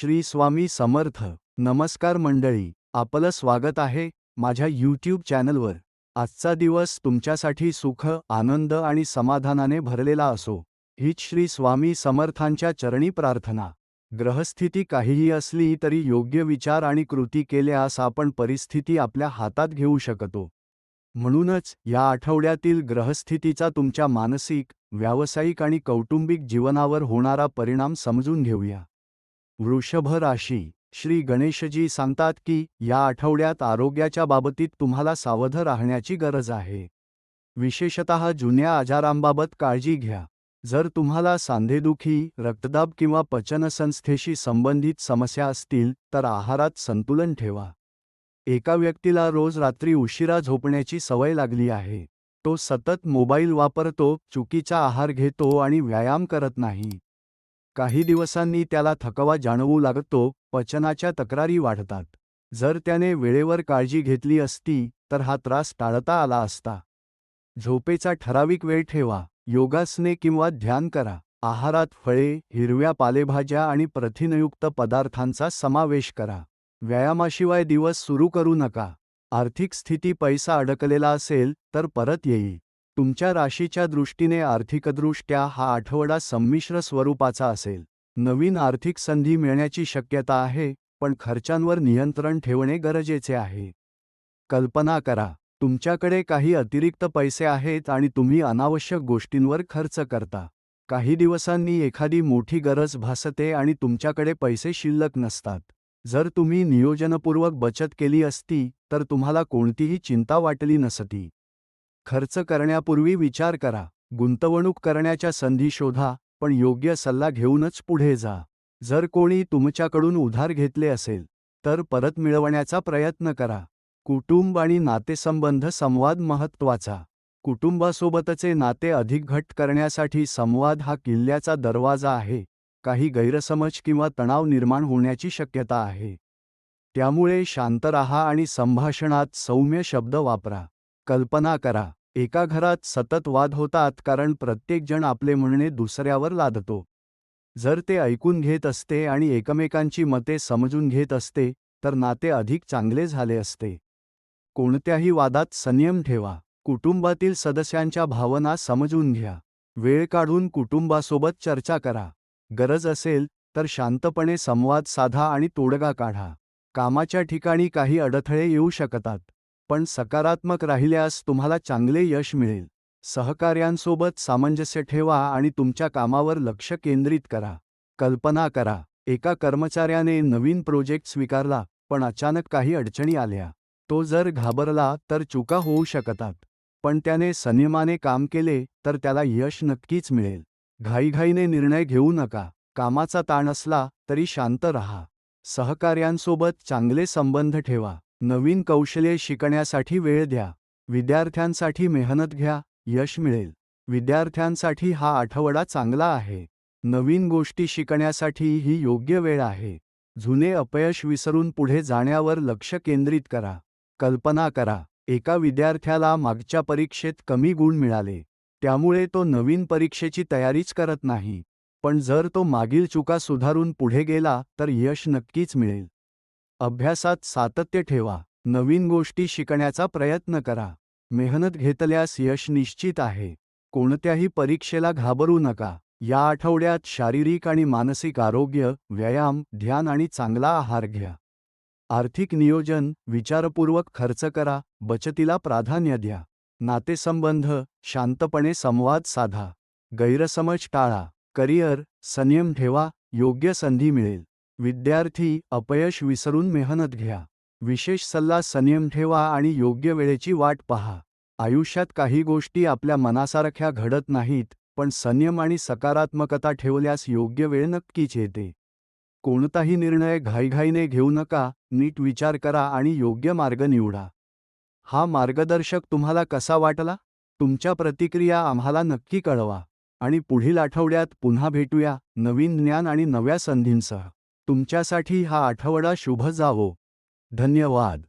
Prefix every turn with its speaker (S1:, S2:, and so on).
S1: श्री स्वामी समर्थ. नमस्कार मंडळी आपलं स्वागत आहे माझ्या यूट्यूब चॅनलवर. आजचा दिवस तुमच्यासाठी सुख आनंद आणि समाधानाने भरलेला असो. हीच श्री स्वामी समर्थांच्या चरणी प्रार्थना. ग्रहस्थिती काहीही असली तरी योग्य विचार आणि कृती केल्यास आपण परिस्थिती आपल्या हातात घेऊ शकतो. म्हणूनच या आठवड्यातील ग्रहस्थितीचा तुमच्या मानसिक व्यावसायिक आणि कौटुंबिक जीवनावर होणारा परिणाम समजून घेऊया. वृषभ राशी श्री गणेशजी सांगतात की या आठवड्यात आरोग्याच्या बाबतीत तुम्हाला सावध राहण्याची गरज आहे. विशेषतः जुन्या आजारांबाबत काळजी घ्या. जर तुम्हाला सांधेदुखी रक्तदाब किंवा पचनसंस्थेशी संबंधित समस्या असतील तर आहारात संतुलन ठेवा. एका व्यक्तीला रोज रात्री उशिरा झोपण्याची सवय लागली आहे. तो सतत मोबाईल वापरतो चुकीचा आहार घेतो आणि व्यायाम करत नाही. काही दिवसांनी त्याला थकवा जाणवू लागतो पचनाच्या तक्रारी वाढतात. जर त्याने वेळेवर काळजी घेतली असती तर हा त्रास टाळता आला असता. झोपेचा ठराविक वेळ ठेवा योगासने किंवा ध्यान करा. आहारात फळे हिरव्या पालेभाज्या आणि प्रथिनयुक्त पदार्थांचा समावेश करा. व्यायामाशिवाय दिवस सुरू करू नका. आर्थिक स्थिती पैसा अडकलेला असेल तर परत येईल. तुमच्या राशीच्या दृष्टीने आर्थिकदृष्ट्या हा आठवडा संमिश्र स्वरूपाचा असेल. नवीन आर्थिक संधी मिळण्याची शक्यता आहे पण खर्चांवर नियंत्रण ठेवणे गरजेचे आहे. कल्पना करा तुमच्याकडे काही अतिरिक्त पैसे आहेत आणि तुम्ही अनावश्यक गोष्टींवर खर्च करता. काही दिवसांनी एखादी मोठी गरज भासते आणि तुमच्याकडे पैसे शिल्लक नसतात. जर तुम्ही नियोजनपूर्वक बचत केली असती तर तुम्हाला कोणतीही चिंता वाटली नसती. खर्च करण्यापूर्वी विचार करा. गुंतवणूक करण्याच्या संधी शोधा पण योग्य सल्ला घेऊनच पुढे जा. जर कोणी तुमच्याकडून उधार घेतले असेल तर परत मिळवण्याचा प्रयत्न करा. कुटुंब आणि नातेसंबंध संवाद महत्त्वाचा. कुटुंबासोबतचे नाते अधिक घट्ट करण्यासाठी संवाद हा किल्ल्याचा दरवाजा आहे. काही गैरसमज किंवा तणाव निर्माण होण्याची शक्यता आहे. त्यामुळे शांत राहा आणि संभाषणात सौम्य शब्द वापरा. कल्पना करा. एका घरात सतत वाद होतात कारण प्रत्येकजण आपले म्हणणे दुसऱ्यावर लादतो. जर ते ऐकून घेत असते आणि एकमेकांची मते समजून घेत असते तर नाते अधिक चांगले झाले असते. कोणत्याही वादात संयम ठेवा. कुटुंबातील सदस्यांच्या भावना समजून घ्या. वेळ काढून कुटुंबासोबत चर्चा करा. गरज असेल तर शांतपणे संवाद साधा आणि तोडगा काढा. कामाच्या ठिकाणी काही अडथळे येऊ शकतात. पण सकारात्मक राहिल्यास तुम्हाला चांगले यश मिळेल. सहकार्यांसोबत सामंजस्य ठेवा आणि तुमच्या कामावर लक्ष केंद्रित करा. कल्पना करा एका कर्मचाऱ्याने नवीन प्रोजेक्ट स्वीकारला पण अचानक काही अडचणी आल्या. तो जर घाबरला तर चुका होऊ शकतात. पण त्याने संयमाने काम केले तर त्याला यश नक्कीच मिळेल. घाईघाईने निर्णय घेऊ नका. कामाचा ताण असला तरी शांत रहा. सहकार्यांसोबत चांगले संबंध ठेवा. नवीन कौशल्ये शिकण्यासाठी वेळ द्या. विद्यार्थ्यांसाठी मेहनत घ्या. यश मिळेल. विद्यार्थ्यांसाठी हा आठवडा चांगला आहे. नवीन गोष्टी शिकण्यासाठी ही योग्य वेळ आहे. जुने अपयश विसरून पुढे जाण्यावर लक्ष केंद्रित करा. कल्पना करा. एका विद्यार्थ्याला मागच्या परीक्षेत कमी गुण मिळाले. त्यामुळे तो नवीन परीक्षेची तयारीच करत नाही. पण जर तो मागील चुका सुधारून पुढे गेला तर यश नक्कीच मिळेल. अभ्यासात सातत्य ठेवा. नवीन गोष्टी शिकण्याचा प्रयत्न करा. मेहनत घेतल्यास यश निश्चित आहे. कोणत्याही परीक्षेला घाबरू नका. या आठवड्यात शारीरिक आणि मानसिक आरोग्य व्यायाम ध्यान आणि चांगला आहार घ्या. आर्थिक नियोजन विचारपूर्वक खर्च करा. बचतीला प्राधान्य द्या. नातेसंबंध शांतपणे संवाद साधा. गैरसमज टाळा. करिअर संयम ठेवा. योग्य संधी मिळेल. विद्यार्थी अपयश विसरून मेहनत घ्या. विशेष सल्ला संयम ठेवा आणि योग्य वेळेची वाट पहा. आयुष्यात काही गोष्टी आपल्या मनासारख्या घडत नाहीत पण संयम आणि सकारात्मकता ठेवल्यास योग्य वेळ नक्कीच येते. कोणताही निर्णय घाईघाईने घेऊ नका नीट विचार करा आणि योग्य मार्ग निवडा. हा मार्गदर्शक तुम्हाला कसा वाटला? तुमच्या प्रतिक्रिया आम्हाला नक्की कळवा. आणि पुढील आठवड्यात पुन्हा भेटूया नवीन ज्ञान आणि नव्या संधींसह. तुमच्यासाठी हा आठवडा शुभ जावो. धन्यवाद.